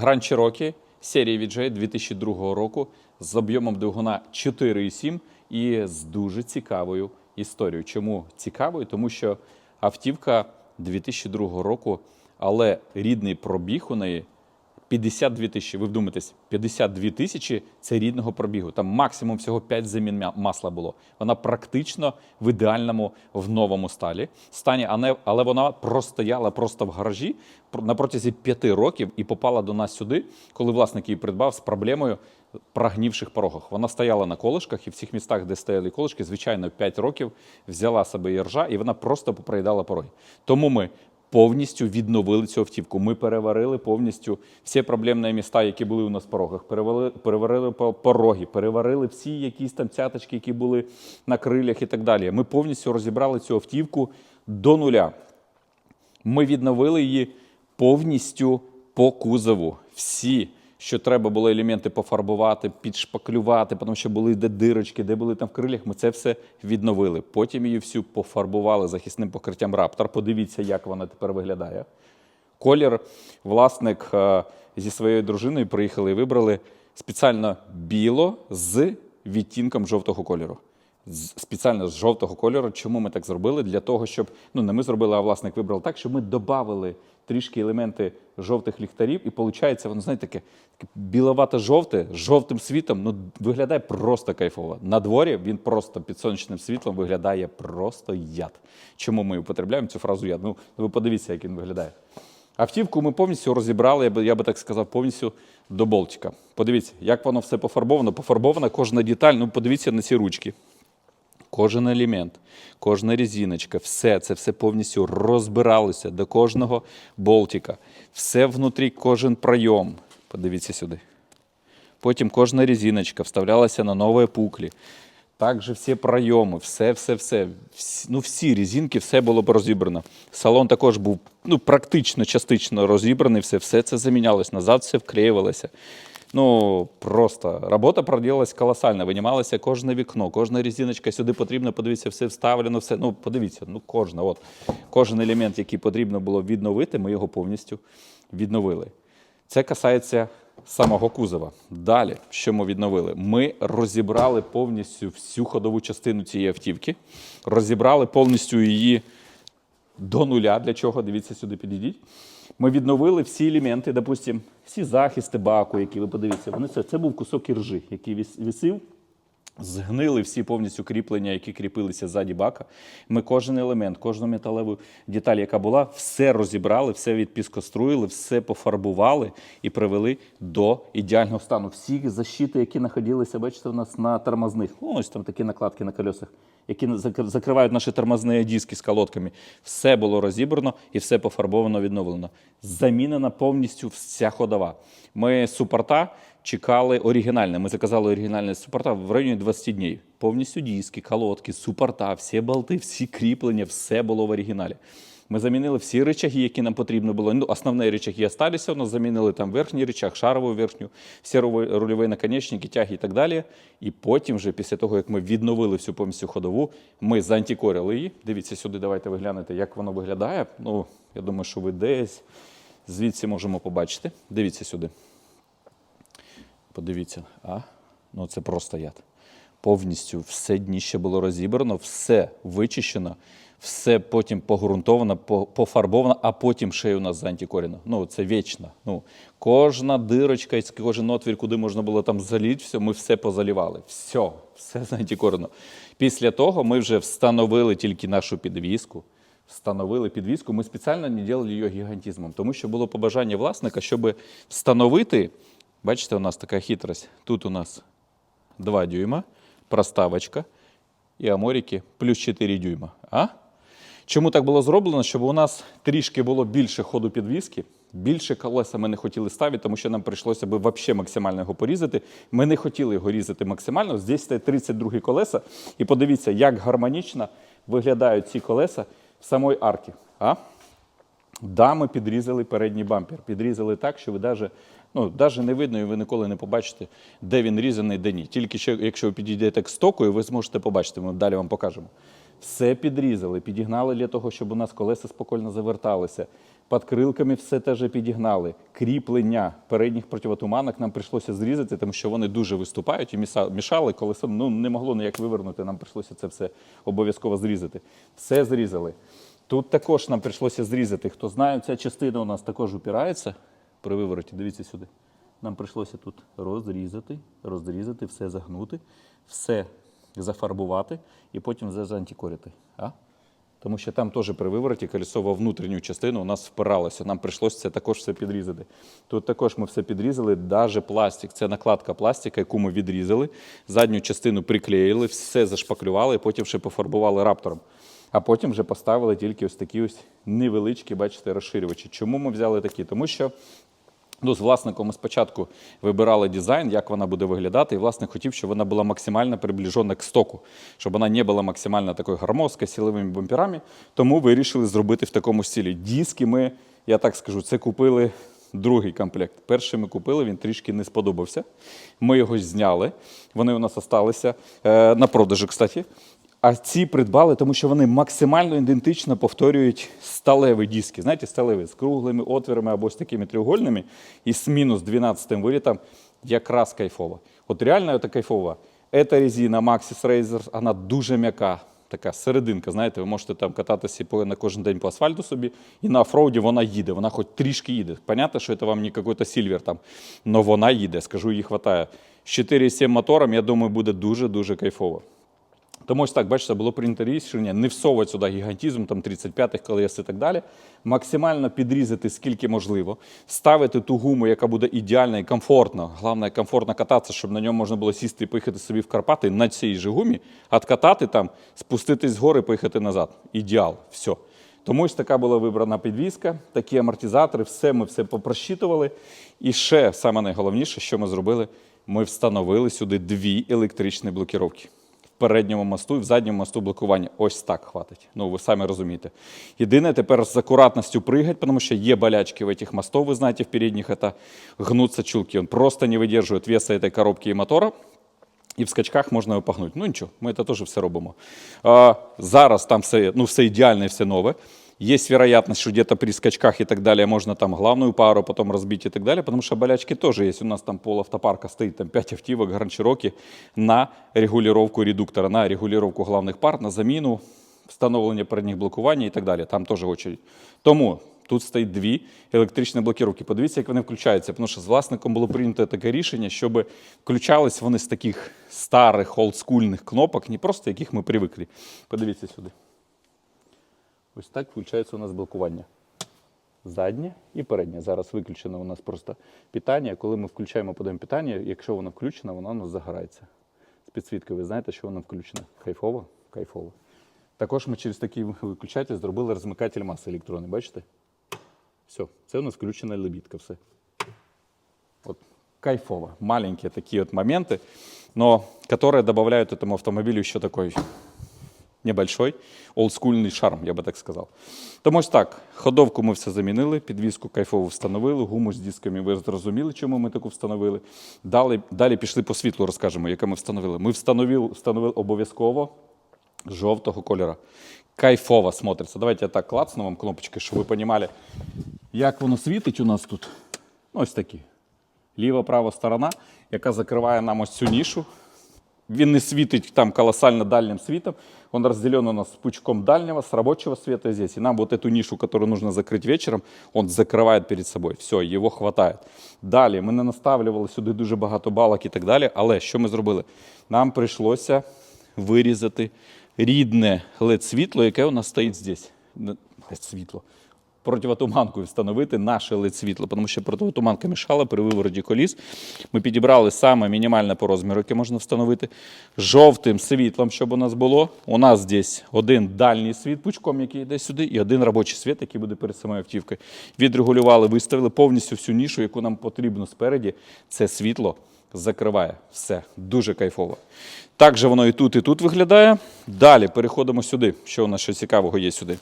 Grand Cherokee серії VJ 2002 року з об'ємом двигуна 4,7 і з дуже цікавою історією. Чому цікавою? Тому що автівка 2002 року, але рідний пробіг у неї 52 тисячі. Ви вдумайтесь, 52 тисячі це рідного пробігу. Там максимум всього 5 замін масла було. Вона практично в ідеальному в новому сталі стані, але вона простояла просто в гаражі на протязі 5 років і попала до нас сюди, коли власник її придбав з проблемою прогнівших порогах. Вона стояла на колишках, і в цих містах, де стояли колишки, звичайно, 5 років взяла себе іржа, і вона просто попроїдала пороги. Тому ми повністю відновили цю автівку. Ми переварили повністю всі проблемні міста, які були у нас в порогах. Переварили, переварили по- пороги, переварили всі якісь там цяточки, які були на крилях і так далі. Ми повністю розібрали цю автівку до нуля. Ми відновили її повністю по кузову. Всі, що треба було елементи пофарбувати, підшпаклювати, тому що були де дирочки, де були там в крилях, ми це все відновили. Потім її всю пофарбували захисним покриттям Раптор. Подивіться, як вона тепер виглядає. Колір власник е, зі своєю дружиною приїхали і вибрали спеціально біло з відтінком жовтого кольору. Спеціально з жовтого кольору. Чому ми так зробили? Для того, щоб ну не ми зробили, а власник вибрав так, щоб ми додали трішки елементи жовтих ліхтарів, і виходить, воно знаєте, таке, таке біловато-жовте з жовтим світом. Ну виглядає просто кайфово. На дворі він просто під сонячним світлом виглядає просто яд. Чому ми употребляємо цю фразу яд? Ну ви подивіться, як він виглядає. Автівку ми повністю розібрали, я би, я би так сказав, повністю до болтика. Подивіться, як воно все пофарбовано. Пофарбована кожна деталь. Ну, подивіться на ці ручки. Кожен елемент, кожна резиночка, все це все повністю розбиралося до кожного болтика. Все внутрі, кожен пройом. Подивіться сюди. Потім кожна резиночка вставлялася на нові пуклі. Також всі пройоми, все, все, все. Всі, ну, всі резинки, все було б розібрано. Салон також був ну, практично частично розібраний, все, все це замінялось, назад все вклеювалося. Ну, просто робота проділилась колосально. Винімалося кожне вікно, кожна резиночка сюди потрібно, подивіться, все вставлено, все. Ну, подивіться, ну кожна, от, кожен елемент, який потрібно було відновити, ми його повністю відновили. Це касається самого кузова. Далі, що ми відновили? Ми розібрали повністю всю ходову частину цієї автівки, розібрали повністю її до нуля. Для чого? Дивіться сюди, підійдіть. Ми відновили всі елементи, допустимо, всі захисти баку, які ви подивіться. Вони це, це був кусок іржи, який висів. Згнили всі повністю кріплення, які кріпилися ззаді бака. Ми кожен елемент, кожну металеву деталь, яка була, все розібрали, все відпіскоструїли, все пофарбували і привели до ідеального стану. Всі защити, які знаходилися, бачите, у нас на тормозних. Ну, ось там такі накладки на колесах, які закривають наші тормозні диски з колодками. Все було розібрано і все пофарбовано, відновлено. Замінена повністю вся ходова. Ми супорта чекали оригінальне. Ми заказали оригінальне супорта в районі 20 днів. Повністю диски, колодки, супорта, всі болти, всі кріплення, все було в оригіналі. Ми замінили всі речаги, які нам потрібно було. Ну, основні речаги залишилися, але замінили там верхній речаг, шарову верхню, всі руль- рульові наконечники, тяги і так далі. І потім, вже після того, як ми відновили всю повністю ходову, ми заантикорили її. Дивіться сюди, давайте ви глянете, як воно виглядає. Ну, я думаю, що ви десь звідси можемо побачити. Дивіться сюди. Подивіться, а? Ну це просто яд. Повністю все дніще було розібрано, все вичищено, все потім погрунтовано, пофарбовано, а потім ще й у нас заантикорено. Ну, це вічно. Ну, кожна дирочка, і кожен отвір, куди можна було там заліти, все, ми все позалівали. Все, все заантикорено. Після того ми вже встановили тільки нашу підвіску. Встановили підвіску. Ми спеціально не робили її гігантизмом, тому що було побажання власника, щоб встановити. Бачите, у нас така хитрость. Тут у нас 2 дюйма, проставочка і аморики плюс 4 дюйма. А? Чому так було зроблено? Щоб у нас трішки було більше ходу підвіски, більше колеса ми не хотіли ставити, тому що нам прийшлося би взагалі максимально його порізати. Ми не хотіли його різати максимально. Здесь стоять 32 колеса. І подивіться, як гармонічно виглядають ці колеса в самої арки. А? Да, ми підрізали передній бампер. Підрізали так, що ви навіть, ну, навіть не видно, і ви ніколи не побачите, де він різаний, де ні. Тільки що, якщо ви підійдете к стоку, і ви зможете побачити, ми далі вам покажемо. Все підрізали, підігнали для того, щоб у нас колеса спокійно заверталися. Підкрилками все теж підігнали. Кріплення передніх противотуманок нам прийшлося зрізати, тому що вони дуже виступають і мішали, колесо ну, не могло ніяк вивернути, нам прийшлося це все обов'язково зрізати. Все зрізали. Тут також нам прийшлося зрізати. Хто знає, ця частина у нас також упирається при вивороті. Дивіться сюди. Нам прийшлося тут розрізати, розрізати, все загнути, все зафарбувати і потім все заантикорити. А? Тому що там теж при вивороті колесо во внутрішню частину у нас впиралося. Нам прийшлося це також все підрізати. Тут також ми все підрізали, навіть пластик. Це накладка пластика, яку ми відрізали, задню частину приклеїли, все зашпаклювали, і потім ще пофарбували раптором. А потім вже поставили тільки ось такі ось невеличкі, бачите, розширювачі. Чому ми взяли такі? Тому що Ну, з власником ми спочатку вибирали дизайн, як вона буде виглядати, і власник хотів, щоб вона була максимально приближена к стоку, щоб вона не була максимально такою громоздкою, з силовими бамперами. Тому вирішили зробити в такому стилі. Диски ми, я так скажу, це купили другий комплект. Перший ми купили, він трішки не сподобався. Ми його зняли. Вони у нас залишилися е, на продажу, кстати. А ці придбали, тому що вони максимально ідентично повторюють сталеві диски. Знаєте, сталеві з круглими отвірами або з такими треугольними і з мінус 12 вилітом якраз кайфово. От реально це кайфово. Ця резина Maxxis Razor, вона дуже м'яка, така серединка. Знаєте, ви можете там кататися на кожен день по асфальту собі, і на офроуді вона їде, вона хоч трішки їде. Понятно, що це вам не якийсь сільвер там, але вона їде, скажу, їй вистачає. З 4,7 мотором, я думаю, буде дуже-дуже кайфово. Тому ось так, бачите, було прийнято рішення не всовувати сюди гігантизм, там 35-х колес і так далі. Максимально підрізати скільки можливо, ставити ту гуму, яка буде ідеальна і комфортна. Головне, комфортно кататися, щоб на ньому можна було сісти і поїхати собі в Карпати на цій же гумі, откатати там, спуститись з гори поїхати назад. Ідеал, все. Тому ось така була вибрана підвізка, такі амортизатори, все ми все попрощитували. І ще саме найголовніше, що ми зробили, ми встановили сюди дві електричні блокіровки передньому мосту і в задньому мосту блокування. Ось так хватить. Ну, ви самі розумієте. Єдине, тепер з акуратністю пригать, тому що є болячки в этих мостов, ви знаєте, в передніх это гнутся чулки. Он просто не выдерживает веса этой коробки и мотора. І в скачках можна його погнути. Ну нічого, ми це теж все робимо. А, зараз там все, ну, все ідеальне, все нове. Є вероятность, що где-то при скачках і так далі можна там главную пару потім розбити і так далі, тому що болячки теж є. У нас там пол автопарка стоїть, там 5 автівок, Grand Cherokee на регулювання редуктора, на регулювання главних пар, на заміну, встановлення передніх блокування і так далі. Там теж очередь. Тому Тут стоїть дві електричні блокіровки. Подивіться, як вони включаються, тому що з власником було прийнято таке рішення, щоб включались вони з таких старих олдскульних кнопок, не просто яких ми привикли. Подивіться сюди. Ось так включається у нас блокування. Заднє і переднє. Зараз виключено у нас просто питання. Коли ми включаємо подаємо питання, якщо воно включено, воно у нас загорається. З підсвіткою ви знаєте, що воно включено. Кайфово? Кайфово. Також ми через такий виключатель зробили розмикатель маси електронний. Бачите? Все, це у нас включена лебідка, все. Вот кайфово. Маленькие такие вот моменты, но которые добавляют этому автомобилю еще такой небольшой олдскульний шарм, я би так сказав. Тому ось так, ходовку ми все замінили, підвіску кайфову встановили, гуму з дисками ви зрозуміли, чому ми таку встановили. Далі, далі пішли по світлу, розкажемо, яке ми встановили. Ми встановили, встановили обов'язково жовтого кольора. Кайфово смотриться. Давайте я так клацну вам кнопочки, щоб ви розуміли, як воно світить у нас тут. Ну, ось такі. Ліва-права сторона, яка закриває нам ось цю нішу. Він не світить там колоссально дальним светом. Он разделен у нас пучком дальнего, с рабочего света здесь. И нам вот эту нишу, которую нужно закрыть вечером, он закриває перед собою. Все, його хватає. Далі ми не наставлювали сюди дуже багато балок і так далі. Але що ми зробили? Нам прийшлося вирізати рідне LED-світло, яке у нас стоїть здесь. LED-світло. Противотуманку встановити наше LED-світло, тому що противотуманка мішала при вивороті коліс. Ми підібрали саме мінімальне по розміру, яке можна встановити. Жовтим світлом, щоб у нас було. У нас десь один дальній світ пучком, який йде сюди, і один робочий світ, який буде перед самою автівкою. Відрегулювали, виставили повністю всю нішу, яку нам потрібно спереді. Це світло закриває. Все, дуже кайфово. Так же воно і тут, і тут виглядає. Далі переходимо сюди. Що у нас ще цікавого є сюди?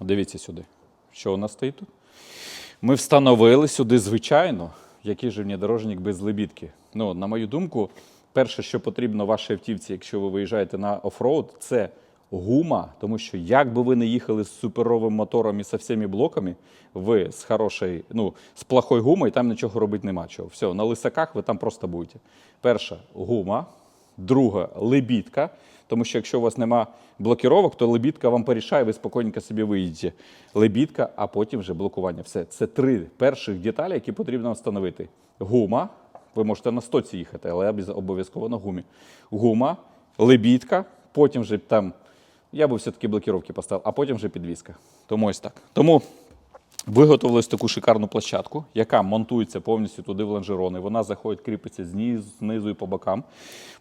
Дивіться сюди, що у нас стоїть тут. Ми встановили сюди, звичайно, який же внедорожник без лебідки. Ну, на мою думку, перше, що потрібно вашій автівці, якщо ви виїжджаєте на офроуд, це гума, тому що як би ви не їхали з суперовим мотором і со всіми блоками, ви з хорошої, ну, з плохою гумою там нічого робити нема чого. Все, на лисаках ви там просто будете. Перша гума, друга лебідка. Тому що якщо у вас нема блокіровок, то лебідка вам порішає, ви спокійненько собі виїдете. Лебідка, а потім вже блокування. Все. Це три перших деталі, які потрібно встановити. Гума. Ви можете на стоці їхати, але обов'язково на гумі. Гума, лебідка, потім вже там. Я би все-таки блокіровки поставив, а потім вже підвізка. Тому ось так. Тому Виготовили таку шикарну площадку, яка монтується повністю туди в лонжерони. Вона заходить, кріпиться знизу і по бокам.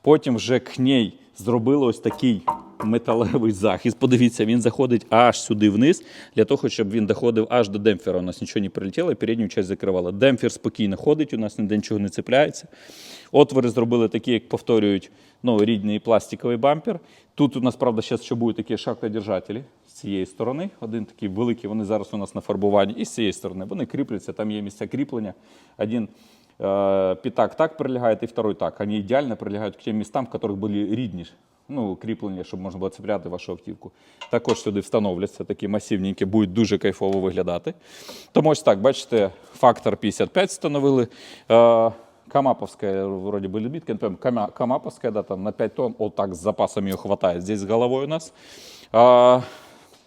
Потім вже к ній зробили ось такий металевий захист. Подивіться, він заходить аж сюди вниз, для того, щоб він доходив аж до демпфера. У нас нічого не прилетіло, і передню часть закривала. Демпфер спокійно ходить, у нас ніде нічого не цепляється. Отвори зробили такі, як повторюють, ну, рідний пластиковий бампер. Тут у нас, правда, зараз ще будуть такі шахтодержателі з цієї сторони. Один такий великий, вони зараз у нас на фарбуванні, і з цієї сторони. Вони кріпляться, там є місця кріплення. Один е, пітак так прилягає, і второй так. Вони ідеально прилягають к тим містам, в яких були рідні ну, кріплення, щоб можна було цепляти вашу автівку. Також сюди встановляться такі масивненькі, будуть дуже кайфово виглядати. Тому ось так, бачите, фактор 55 встановили. Камаповська, Камаповская, вроде бы Камаповська, не Камаповская, да, там на 5 тонн, вот так с запасом ее хватает. Здесь с головой у нас.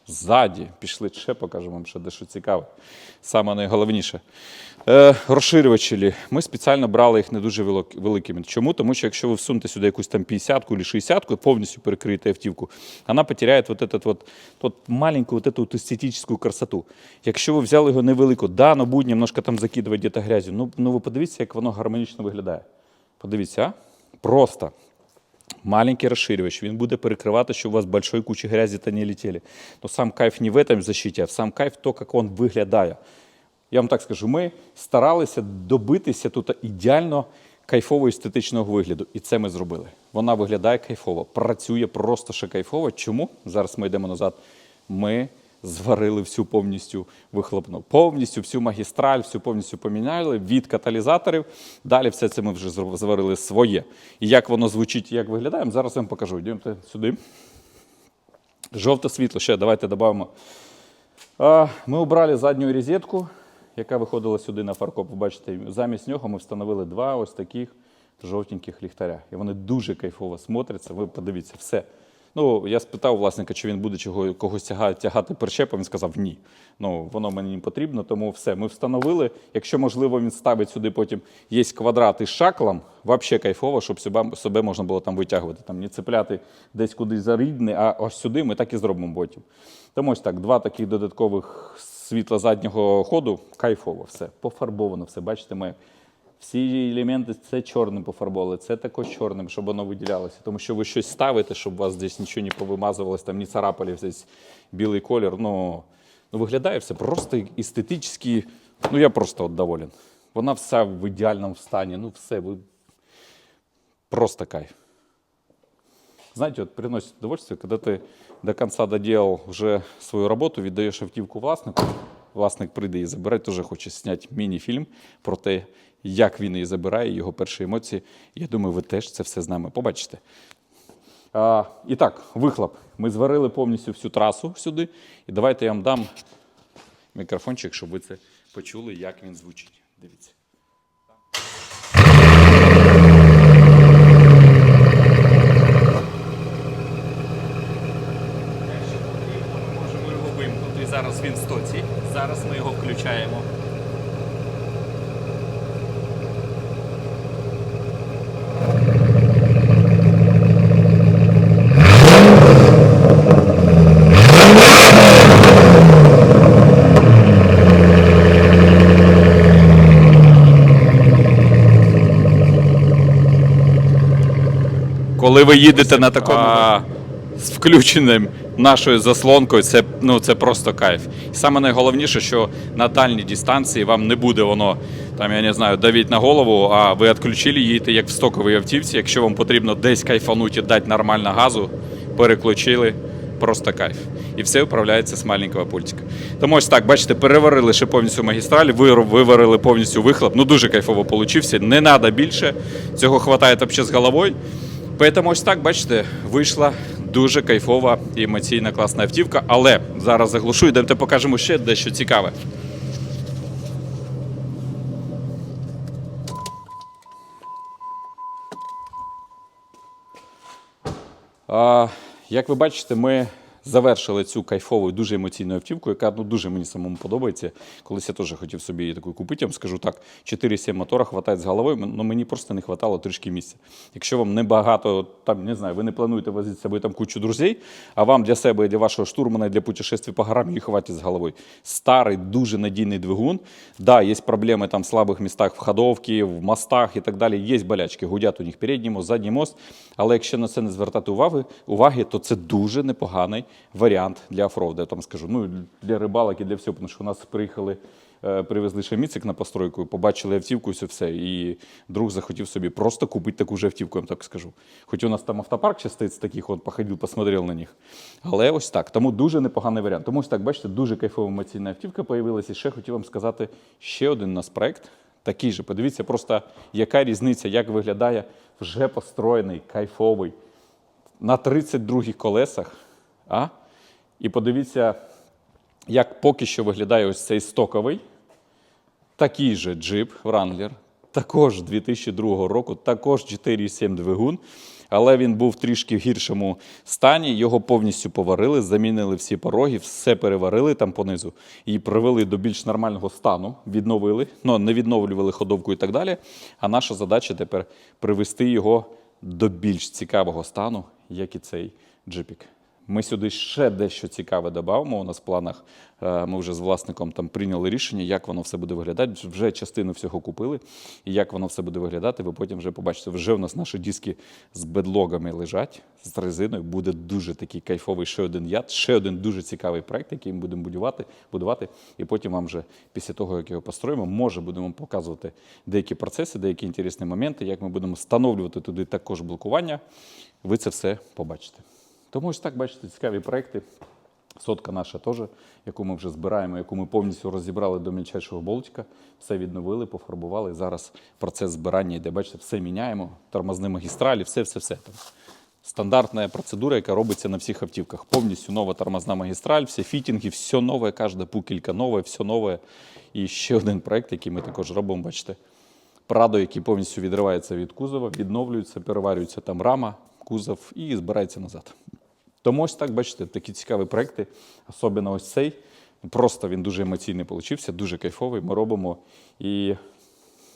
Ззаді, пішли ще покажемо вам ще дещо цікаве. Саме найголовніше. Е, розширювачі. Ми спеціально брали їх не дуже великими. Чому? Тому що якщо ви всунете сюди якусь там 50-ку чи 60-ку, повністю перекриєте автівку, вона потеряє вот этот вот, вот маленьку вот эту вот красоту. Якщо ви взяли його невелику, да, ну будь немножко там закидувати где-то грязю, ну, ну ви подивіться, як воно гармонічно виглядає. Подивіться, а? Просто. Маленький розширювач, він буде перекривати, щоб у вас большой кучі грязі та не летіли. Но сам кайф не в этом защиті, а сам кайф то, як він виглядає. Я вам так скажу, ми старалися добитися тут ідеально кайфового естетичного вигляду. І це ми зробили. Вона виглядає кайфово, працює просто ще кайфово. Чому? Зараз ми йдемо назад. Ми зварили всю повністю вихлопну, повністю всю магістраль, всю повністю поміняли від каталізаторів. Далі все це ми вже зварили своє. І як воно звучить, і як виглядає, зараз я вам покажу. Йдемте сюди. Жовте світло, ще давайте додамо. Ми обрали задню розетку, яка виходила сюди на фаркоп. Ви бачите, замість нього ми встановили два ось таких жовтеньких ліхтаря. І вони дуже кайфово смотряться. Ви подивіться, все. Ну, я спитав власника, чи він буде чого, когось тягати, тягати прищепом. Він сказав ні. Ну, воно мені не потрібно, тому все. Ми встановили. Якщо можливо, він ставить сюди потім є квадрат із шаклом, взагалі кайфово, щоб себе, себе можна було там витягувати. Там не цепляти десь кудись за рідне, а ось сюди ми так і зробимо потім. Тому ось так, два таких додаткових світла заднього ходу, кайфово, все, пофарбовано, все. Бачите, ми всі елементи це чорним пофарбовали, це також чорним, щоб воно виділялося. Тому що ви щось ставите, щоб у вас десь нічого не повимазувалось, там не царапали десь білий колір. Ну, ну виглядає все просто естетично. Ну я просто от доволен. Вона вся в ідеальному стані. Ну, все, ви просто кайф. Знаете, вот приносит удовольствие, когда ты до конца доделал уже свою работу, віддаєш автівку власнику, власник прийде і забирає, теж хоче зняти міні-фільм про те, як він її забирає, його перші емоції. Я думаю, ви теж це все з нами побачите. А, і так, вихлоп. Ми зварили повністю всю трасу сюди. І давайте я вам дам мікрофончик, щоб ви це почули, як він звучить. Дивіться. Ми можемо його вимкнути. Зараз він в стоці. Зараз ми його включаємо. Коли ви їдете на такому а, з включеним нашою заслонкою, це, ну, це просто кайф. І саме найголовніше, що на дальній дистанції вам не буде воно, там, я не знаю, давіть на голову, а ви відключили, їдете як в стоковій автівці. Якщо вам потрібно десь кайфанути і дати нормально газу, переключили. Просто кайф. І все управляється з маленького пультика. Тому ось так, бачите, переварили ще повністю магістраль, виварили повністю вихлоп. Ну дуже кайфово получився. Не треба більше. Цього хватає взагалі з головою. Поэтому ось так, бачите, вийшла Дуже кайфова і емоційна класна автівка. Але зараз заглушу і давайте покажемо ще дещо цікаве. А, як ви бачите, ми завершили цю кайфову, дуже емоційну автівку, яка ну, дуже мені самому подобається. Колись я теж хотів собі її таку купити, я вам скажу так, 4-7 мотора хватає з головою, але мені просто не хватало трішки місця. Якщо вам небагато, там, не знаю, ви не плануєте возити з собою там кучу друзей, а вам для себе, для вашого штурмана, і для путешествий по горам її хватить з головою. Старий, дуже надійний двигун. Да, є проблеми там в слабих містах в ходовці, в мостах і так далі. Є болячки, гудять у них передній мост, задній мост. Але якщо на це не звертати уваги, уваги, то це дуже непоганий варіант для офроуду. Я там скажу, ну для рибалок і для всього, тому що у нас приїхали. е, Привезли ще міцик на постройку, побачили автівку, і все. І друг захотів собі просто купити таку ж автівку, я вам так скажу. Хоч у нас там автопарк ще стоїть з таких, от походив, посмотрел на них. Але ось так. Тому дуже непоганий варіант. Тому ось так, бачите, дуже кайфова емоційна автівка появилася. І ще хотів вам сказати ще один у нас проект. Такий же. Подивіться просто, яка різниця, як виглядає вже построєний, кайфовий на 32 колесах. А? І подивіться, як поки що виглядає ось цей стоковий. Такий же джип Wrangler, також 2002 року, також 4,7 двигун, але він був трішки в гіршому стані. Його повністю поварили, замінили всі пороги, все переварили там понизу і привели до більш нормального стану, відновили, ну не відновлювали ходовку і так далі. А наша задача тепер привести його до більш цікавого стану, як і цей джипік. Ми сюди ще дещо цікаве додамо. У нас в планах е, ми вже з власником там прийняли рішення, як воно все буде виглядати. Вже частину всього купили. І як воно все буде виглядати, ви потім вже побачите. Вже у нас наші диски з бедлогами лежать з резиною. Буде дуже такий кайфовий ще один яд, ще один дуже цікавий проект, який ми будемо будувати, будувати. І потім вам вже після того, як його построїмо, може будемо показувати деякі процеси, деякі інтересні моменти, як ми будемо встановлювати туди також блокування. Ви це все побачите. Тому ось так бачите, цікаві проекти. Сотка наша теж, яку ми вже збираємо, яку ми повністю розібрали до мільчайшого болтика, все відновили, пофарбували. Зараз процес збирання йде. Бачите, все міняємо, тормозні магістралі, все, все, все. Там Стандартна процедура, яка робиться на всіх автівках. Повністю нова тормозна магістраль, всі фітінги, все нове, кожна пукелька нове, все нове. І ще один проект, який ми також робимо, бачите, Прадо, який повністю відривається від кузова, відновлюється, переварюється там рама, кузов і збирається назад. Тому ось так, бачите, такі цікаві проекти, особливо ось цей. Просто він дуже емоційний получився, дуже кайфовий. Ми робимо. І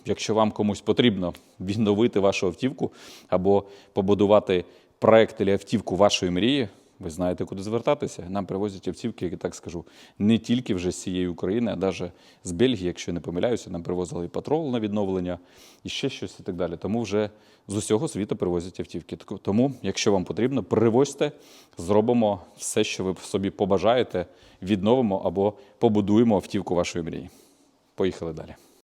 якщо вам комусь потрібно відновити вашу автівку або побудувати проект або автівку вашої мрії, ви знаєте, куди звертатися. Нам привозять автівки, я так скажу, не тільки вже з цієї України, а навіть з Бельгії, якщо не помиляюся, нам привозили і патрол на відновлення, і ще щось і так далі. Тому вже з усього світу привозять автівки. Тому, якщо вам потрібно, привозьте, зробимо все, що ви собі побажаєте, відновимо або побудуємо автівку вашої мрії. Поїхали далі.